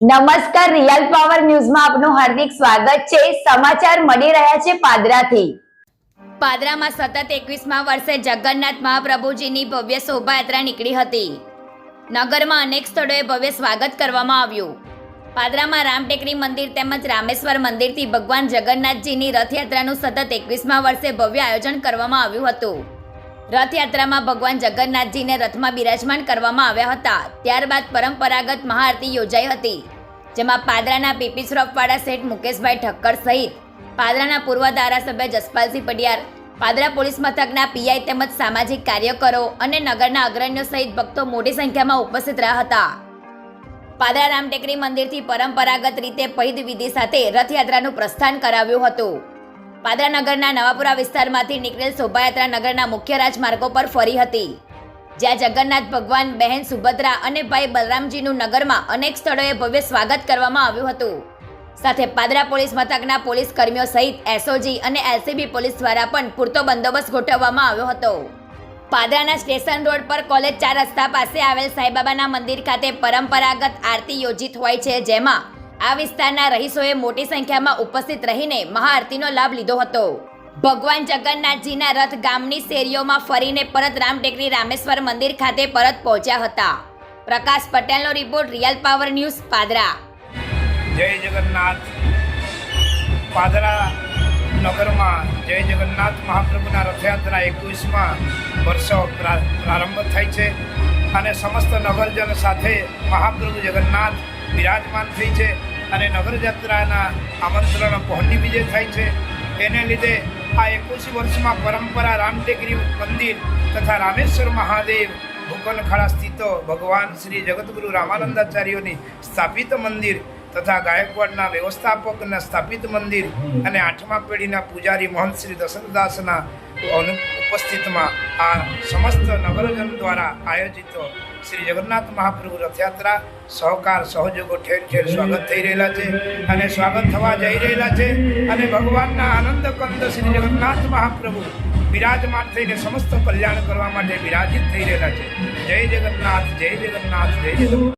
નમસ્કાર, real power ન્યૂઝમાં આપનું હાર્દિક સ્વાગત છે. સમાચાર મળી રહ્યા છે પાદરાથી. પાદરામાં સતત એકવીસમા વર્ષે જગન્નાથ મહાપ્રભુજીની ભવ્ય શોભાયાત્રા નીકળી હતી. નગરમાં અનેક સ્થળોએ ભવ્ય સ્વાગત કરવામાં આવ્યું. પાદરામાં રામટેકરી મંદિર તેમજ રામેશ્વર મંદિરથી ભગવાન જગન્નાથજીની રથયાત્રાનું સતત એકવીસમા વર્ષે ભવ્ય આયોજન કરવામાં આવ્યું હતું. રથયાત્રામાં ભગવાન જગન્નાથજીને રથમાં બિરાજમાન કરવામાં આવ્યા હતા. ત્યારબાદ પરંપરાગત મહાઆરતી યોજાઈ હતી, જેમાં પાદરાના પીપી શ્રોફવાળા શેઠ મુકેશભાઈ ઠક્કર સહિત પાદરાના પૂર્વ ધારાસભ્ય જસપાલસિંહ પડિયાર, પાદરા પોલીસ મથકના પીઆઈ તેમજ સામાજિક કાર્યકરો અને નગરના અગ્રણીઓ સહિત ભક્તો મોટી સંખ્યામાં ઉપસ્થિત રહ્યા હતા. પાદરા રામટેકરી મંદિરથી પરંપરાગત રીતે પૈદ વિધિ સાથે રથયાત્રાનું પ્રસ્થાન કરાવ્યું હતું. પાદરા નગરના નવાપુરા વિસ્તારમાંથી નીકળેલ શોભાયાત્રા નગરના મુખ્ય રાજમાર્ગો પર ફરી હતી. જ્યાં જગન્નાથ ભગવાન, બહેન સુભદ્રા અને ભાઈ બલરામજીનું નગરમાં અનેક સ્થળોએ ભવ્ય સ્વાગત કરવામાં આવ્યું હતું. સાથે પાદરા પોલીસ મથકના પોલીસ કર્મીઓ સહિત એસઓજી અને એલસીબી પોલીસ દ્વારા પણ પૂરતો બંદોબસ્ત ગોઠવવામાં આવ્યો હતો. પાદરાના સ્ટેશન રોડ પર કોલેજ ચાર રસ્તા પાસે આવેલ સાંઈબાબાના મંદિર ખાતે પરંપરાગત આરતી યોજિત હોય છે, જેમાં આ વિસ્તારના રહીશોએ મોટી સંખ્યામાં ઉપસ્થિત રહીને મહાઆરતીનો લાભ લીધો હતો. ભગવાન જગન્નાથજીના રથ ગામની શેરીઓમાં ફરીને પરત રામટેકરી રામેશ્વર મંદિર ખાતે પરત પહોંચ્યા હતા. પ્રકાશ પટેલનો report real power news Padra. જય જગન્નાથ. પાદરા નગરમાં જય જગન્નાથ મહાપ્રભુના રથયાત્રા એકવીસમાં વર્ષો પ્રારંભ થાય છે અને સમસ્ત નગરજન સાથે મહાપ્રભુ જગન્નાથ બિરાજમાન થઈ છે અને નગરયાત્રાના આમંત્રણ પહોંચી બીજે થાય છે. એને લીધે આ એકવીસ વર્ષમાં પરંપરા રામટેકરી મંદિર તથા રામેશ્વર મહાદેવ ભૂકનખાડા સ્થિત ભગવાન શ્રી જગતગુરુ રામાનંદાચાર્યોની સ્થાપિત મંદિર તથા ગાયકવાડના વ્યવસ્થાપકના સ્થાપિત મંદિર અને આઠમા પેઢીના પૂજારી મહંત શ્રી દશરથદાસના ઉપસ્થિતમાં આ સમસ્ત નગરજન દ્વારા આયોજિત શ્રી જગન્નાથ મહાપ્રભુ રથયાત્રા સહકાર સહયોગો ઠેર ઠેર સ્વાગત થઈ રહેલા છે અને સ્વાગત થવા જઈ રહેલા છે અને ભગવાનના આનંદ કંદ શ્રી જગન્નાથ મહાપ્રભુ બિરાજમાન થઈને સમસ્ત કલ્યાણ કરવા માટે બિરાજિત થઈ રહેલા છે. જય જગન્નાથ જય જગન્નાથ જય જગન્નાથ.